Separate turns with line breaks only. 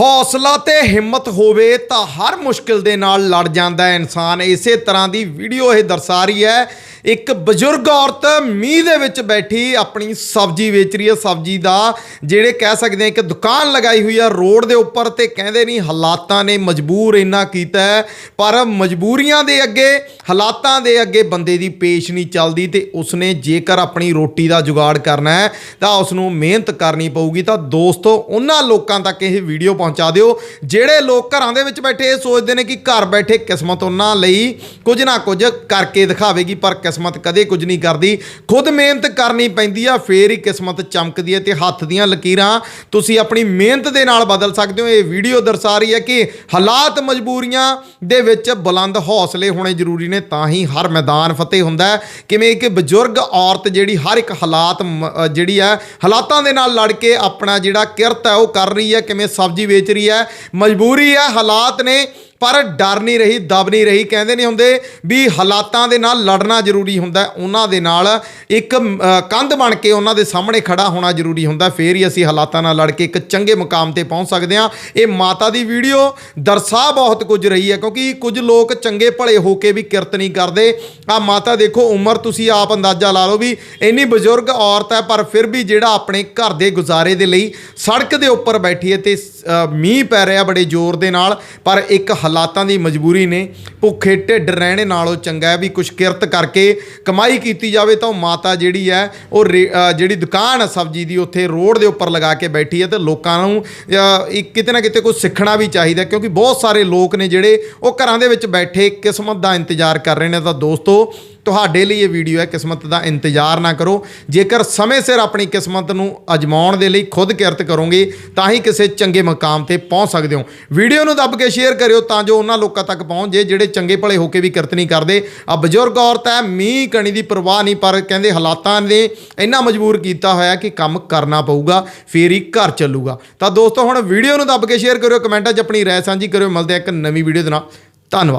ਹੌਸਲਾ ਤੇ ਹਿੰਮਤ ਹੋਵੇ ਤਾਂ ਹਰ ਮੁਸ਼ਕਿਲ ਦੇ ਨਾਲ ਲੜ ਜਾਂਦਾ ਹੈ ਇਨਸਾਨ। ਇਸੇ ਤਰ੍ਹਾਂ ਦੀ ਵੀਡੀਓ ਇਹ ਦਰਸਾ ਰਹੀ ਹੈ ਇੱਕ ਬਜ਼ੁਰਗ ਔਰਤ ਮੀਂਹ ਦੇ ਵਿੱਚ ਬੈਠੀ ਆਪਣੀ ਸਬਜ਼ੀ ਵੇਚ ਰਹੀ ਹੈ। ਸਬਜ਼ੀ ਦਾ ਜਿਹੜੇ ਕਹਿ ਸਕਦੇ ਆ ਇੱਕ ਦੁਕਾਨ ਲਗਾਈ ਹੋਈ ਆ, ਰੋਡ ਦੇ ਉੱਪਰ ਤੇ ਕਹਿੰਦੇ ਨਹੀਂ ਹਾਲਾਤਾਂ ਨੇ ਮਜਬੂਰ ਇੰਨਾ ਕੀਤਾ ਪਰ ਮਜਬੂਰੀਆਂ ਦੇ ਅੱਗੇ, ਹਾਲਾਤਾਂ ਦੇ ਅੱਗੇ ਬੰਦੇ ਦੀ ਪੇਸ਼ ਨਹੀਂ ਚੱਲਦੀ ਤੇ ਉਸਨੇ ਜੇਕਰ ਆਪਣੀ ਰੋਟੀ ਦਾ ਜੁਗਾੜ ਕਰਨਾ ਹੈ ਤਾਂ ਉਸ ਨੂੰ ਮਿਹਨਤ ਕਰਨੀ ਪਊਗੀ। ਤਾਂ ਦੋਸਤੋ, ਉਹਨਾਂ ਲੋਕਾਂ ਤੱਕ ਇਹ ਵੀਡੀਓ ਪਹੁੰਚਾ ਦਿਓ, ਜਿਹੜੇ ਲੋਕ ਘਰਾਂ ਦੇ ਵਿੱਚ ਬੈਠੇ ਇਹ ਸੋਚਦੇ ਨੇ ਕਿ ਘਰ ਬੈਠੇ ਕਿਸਮਤ ਉਹਨਾਂ ਲਈ ਕੁਝ ਨਾ ਕੁਝ ਕਰਕੇ ਦਿਖਾਵੇਗੀ, ਪਰ ਕਿਸਮਤ ਕਦੇ ਕੁਝ ਨਹੀਂ ਕਰਦੀ। ਖੁਦ ਮਿਹਨਤ ਕਰਨੀ ਪੈਂਦੀ ਆ, ਫੇਰ ਹੀ ਕਿਸਮਤ ਚਮਕਦੀ ਹੈ ਤੇ ਹੱਥ ਦੀਆਂ ਲਕੀਰਾਂ। ਤੁਸੀਂ ਆਪਣੀ ਮਿਹਨਤ ਦੇ ਨਾਲ ਬਦਲ ਸਕਦੇ ਹੋ। ਇਹ ਵੀਡੀਓ ਦਰਸਾ ਰਹੀ ਹੈ ਕਿ ਹਾਲਾਤ ਮਜਬੂਰੀਆਂ ਦੇ ਵਿੱਚ ਬੁਲੰਦ ਹੌਸਲੇ ਹੋਣੇ ਜ਼ਰੂਰੀ ਨੇ, ਤਾਂ ਹੀ ਹਰ ਮੈਦਾਨ ਫਤਿਹ ਹੁੰਦਾ ਕਿਵੇਂ ਕਿ ਬਜ਼ੁਰਗ ਔਰਤ ਜਿਹੜੀ ਹਰ ਇੱਕ ਹਾਲਾਤ ਜਿਹੜੀ ਹੈ, ਹਾਲਾਤਾਂ ਦੇ ਨਾਲ ਲੜ ਕੇ ਆਪਣਾ ਜਿਹੜਾ ਕਿਰਤ ਹੈ ਉਹ ਕਰ ਰਹੀ ਹੈ, ਕਿਵੇਂ ਸਬਜ਼ੀ ਵੇਚ ਰਹੀ ਹੈ। ਮਜਬੂਰੀ ਹੈ, ਹਾਲਾਤ ਨੇ ਪਰ ਡਰ ਨਹੀਂ ਰਹੀ, ਦਬ ਨਹੀਂ ਰਹੀ। ਕਹਿੰਦੇ ਨਹੀਂ ਹੁੰਦੇ ਵੀ ਹਾਲਾਤਾਂ ਦੇ ਨਾਲ ਲੜਨਾ ਜ਼ਰੂਰੀ ਹੁੰਦਾ ਉਹਨਾਂ ਦੇ ਨਾਲ ਇੱਕ ਕੰਧ ਬਣ ਕੇ ਉਹਨਾਂ ਦੇ ਸਾਹਮਣੇ ਖੜਾ ਹੋਣਾ ਜ਼ਰੂਰੀ ਹੁੰਦਾ ਹੈ। ਫੇਰ ਹੀ ਅਸੀਂ ਹਾਲਾਤਾਂ ਨਾਲ ਲੜ ਕੇ ਇੱਕ ਚੰਗੇ ਮੁਕਾਮ ਤੇ ਪਹੁੰਚ ਸਕਦੇ ਹਾਂ। ਇਹ ਮਾਤਾ ਦੀ ਵੀਡੀਓ ਦਰਸਾ ਬਹੁਤ ਕੁਝ ਰਹੀ ਹੈ, ਕਿਉਂਕਿ ਕੁਝ ਲੋਕ ਚੰਗੇ ਭਲੇ ਹੋ ਕੇ ਵੀ ਕਿਰਤ ਨਹੀਂ ਕਰਦੇ। ਆ ਮਾਤਾ ਦੇਖੋ, ਉਮਰ ਤੁਸੀਂ ਆਪ ਅੰਦਾਜ਼ਾ ਲਾ ਲਓ ਵੀ ਇੰਨੀ ਬਜ਼ੁਰਗ ਔਰਤ ਹੈ, ਪਰ ਫਿਰ ਵੀ ਜਿਹੜਾ ਆਪਣੇ ਘਰ ਦੇ ਗੁਜ਼ਾਰੇ ਦੇ ਲਈ ਸੜਕ ਦੇ ਉੱਪਰ ਬੈਠੀ ਹੈ ਤੇ ਮੀਂਹ ਪੈ ਰਿਹਾ ਬੜੇ ਜ਼ੋਰ ਦੇ ਨਾਲ। ਪਰ ਇੱਕ ਹਾਲਾਤਾਂ ਦੀ ਮਜਬੂਰੀ ਨੇ, ਭੁੱਖੇ ਢਿੱਡ ਰਹਿਣੇ ਨਾਲੋਂ ਚੰਗਾ ਹੈ ਵੀ ਕੁਛ ਕਿਰਤ ਕਰਕੇ ਕਮਾਈ ਕੀਤੀ ਜਾਵੇ ਤਾਂ ਉਹ ਮਾਤਾ ਜਿਹੜੀ ਹੈ, ਉਹ ਰੇ- ਜਿਹੜੀ ਦੁਕਾਨ ਹੈ ਸਬਜ਼ੀ ਦੀ, ਉੱਥੇ ਰੋਡ ਦੇ ਉੱਪਰ ਲਗਾ ਕੇ ਬੈਠੀ ਹੈ ਤੇ ਲੋਕਾਂ ਨੂੰ ਇੱਕ ਕਿਤੇ ਨਾ ਕਿਤੇ ਕੁਝ ਸਿੱਖਣਾ ਵੀ ਚਾਹੀਦਾ ਕਿਉਂਕਿ ਬਹੁਤ ਸਾਰੇ ਲੋਕ ਨੇ ਜਿਹੜੇ ਉਹ ਘਰਾਂ ਦੇ ਵਿੱਚ ਬੈਠੇ ਕਿਸਮਤ ਦਾ ਇੰਤਜ਼ਾਰ ਕਰ ਰਹੇ ਨੇ। ਤਾਂ ਦੋਸਤੋ ਤੁਹਾਡੇ ਲਈ ਇਹ ਵੀਡੀਓ ਹੈ, ਕਿਸਮਤ ਦਾ ਇੰਤਜ਼ਾਰ ਨਾ ਕਰੋ। ਜੇਕਰ ਸਮੇਂ ਸਿਰ ਆਪਣੀ ਕਿਸਮਤ ਨੂੰ ਅਜਮਾਉਣ ਦੇ ਲਈ ਖੁਦ ਕਿਰਤ ਕਰੋਗੇ, ਤਾਂ ਹੀ ਕਿਸੇ ਚੰਗੇ ਮਕਾਮ ਤੇ ਪਹੁੰਚ ਸਕਦੇ ਹੋ। ਵੀਡੀਓ ਨੂੰ ਦੱਬ ਕੇ ਸ਼ੇਅਰ ਕਰਿਓ, ਤਾਂ ਜੋ ਉਹਨਾਂ ਲੋਕਾਂ ਤੱਕ ਪਹੁੰਚ ਜੇ ਜਿਹੜੇ ਚੰਗੇ ਭਲੇ ਹੋ ਕੇ ਵੀ ਕਿਰਤ ਨਹੀਂ ਕਰਦੇ। ਆ ਬਜ਼ੁਰਗ ਔਰਤ ਹੈ, ਮੀਂਹ ਕਣੀ ਦੀ ਪਰਵਾਹ ਨਹੀਂ, ਪਰ ਕਹਿੰਦੇ ਹਾਲਾਤਾਂ ਨੇ ਇੰਨਾ ਮਜਬੂਰ ਕੀਤਾ ਹੋਇਆ ਕਿ ਕੰਮ ਕਰਨਾ ਪਊਗਾ, ਫੇਰ ਹੀ ਘਰ ਚੱਲੂਗਾ। ਤਾਂ ਦੋਸਤੋ, ਹੁਣ ਵੀਡੀਓ ਨੂੰ ਦੱਬ ਕੇ ਸ਼ੇਅਰ ਕਰਿਓ ਕਮੈਂਟਾਂ 'ਚ ਆਪਣੀ ਰਾਏ ਸਾਂਝੀ ਕਰਿਓ। ਮਿਲਦੇ ਆ ਇੱਕ ਨਵੀਂ ਵੀਡੀਓ ਦੇ ਨਾਲ। ਧੰਨਵਾਦ।